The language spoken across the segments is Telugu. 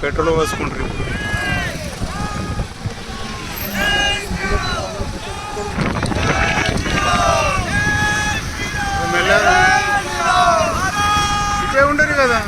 పెట్రోల్ పోసుకుంటారు ఇప్పుడు. మెల్లగా. ఇదే ఉండరు కదా.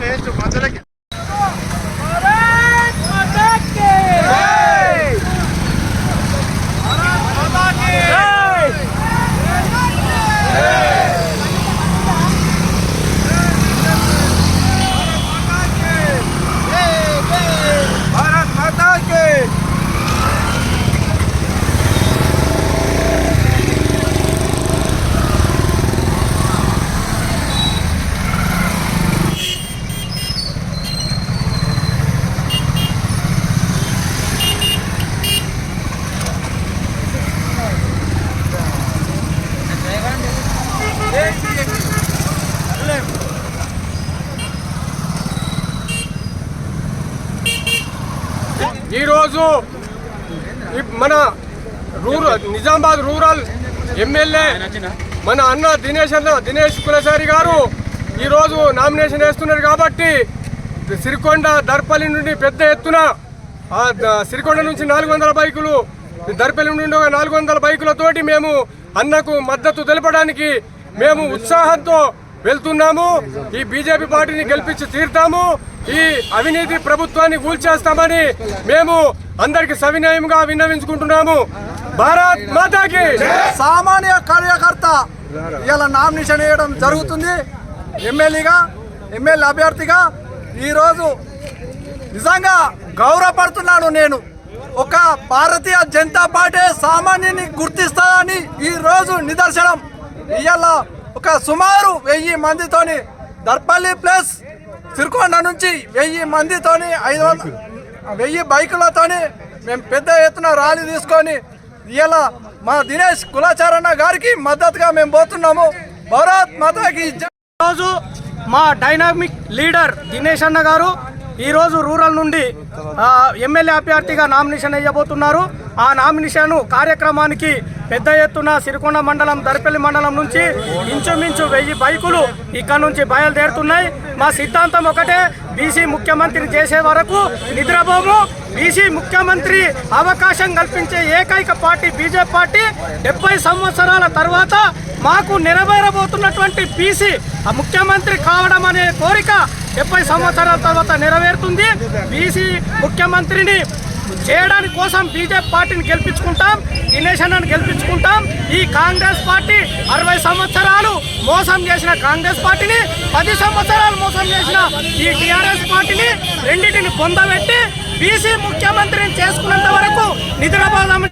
ভেবেছো মজা লাগে। ఈరోజు మన రూరల్ నిజామాబాద్ రూరల్ ఎమ్మెల్యే మన అన్న దినేష్ అన్న దినేష్ కులసారి గారు ఈరోజు నామినేషన్ వేస్తున్నారు కాబట్టి సిరికొండ దర్పల్లి నుండి పెద్ద ఎత్తున సిరికొండ నుంచి నాలుగు వందల బైకులు దర్పల్లి నుండి ఒక నాలుగు వందల బైకులతోటి మేము అన్నకు మద్దతు తెలపడానికి మేము ఉత్సాహంతో వెళ్తున్నాము. ఈ బీజేపీ పార్టీని గెలిపించి తీరుతాము. ఈ అవినీతి ప్రభుత్వాన్ని కూల్చేస్తామని మేము అందరికి సవినయంగా విన్నవించుకుంటున్నాము. భారత్ మాతాకి! సామాన్య కార్యకర్త ఇలా నామినేషన్ వేయడం జరుగుతుంది. ఎమ్మెల్యేగా ఎమ్మెల్యే అభ్యర్థిగా ఈరోజు నిజంగా గౌరవపడుతున్నాను నేను. ఒక భారతీయ జనతా పార్టీ సామాన్యుని గుర్తిస్తానని ఈ రోజు నిదర్శనం. ఇవాళ ఒక సుమారు వెయ్యి మందితోని దర్పల్లి ప్లస్ సిరికొండ నుంచి వెయ్యి మందితోని ఐదు వందల వెయ్యి బైకులతోని మేము పెద్ద ఎత్తున ర్యాలీ తీసుకొని ఇలా మా దినేష్ కులాచారణ గారికి మద్దతుగా మేము పోతున్నాము. భారత్ మాతాకి రోజు ఈరోజు మా డైనామిక్ లీడర్ దినేష్ అన్న గారు ఈరోజు రూరల్ నుండి ఎమ్మెల్యే అభ్యర్థిగా నామినేషన్ వేయబోతున్నారు. ఆ నామినేషన్ కార్యక్రమానికి పెద్ద ఎత్తున సిరికొండ మండలం దరిపల్లి మండలం నుంచి ఇంచుమించు వెయ్యి బైకులు ఇక్కడ నుంచి బయలుదేరుతున్నాయి. మా సిద్ధాంతం ఒకటే బీసీ ముఖ్యమంత్రిని చేసే వరకు నిద్రపోము. బీసీ ముఖ్యమంత్రి అవకాశం కల్పించే ఏకైక పార్టీ బీజేపీ పార్టీ. డెబ్బై సంవత్సరాల తర్వాత మాకు నెరవేరబోతున్నటువంటి బీసీ ఆ ముఖ్యమంత్రి కావడం అనే కోరిక డెబ్బై సంవత్సరాల తర్వాత నెరవేరుతుంది. బీసీ ముఖ్యమంత్రిని చేయడానికి కోసం బీజేపీ పార్టీని గెలిపించుకుంటాం దినేష్ అన్నను గెలిపించుకుంటాం. ఈ కాంగ్రెస్ పార్టీ అరవై సంవత్సరాలు మోసం చేసిన కాంగ్రెస్ పార్టీని పది సంవత్సరాలు మోసం చేసిన ఈ టిఆర్ఎస్ పార్టీని రెండింటిని పొందబెట్టి బీసీ ముఖ్యమంత్రిని చేసుకున్నంత వరకు నిద్రపోదాం.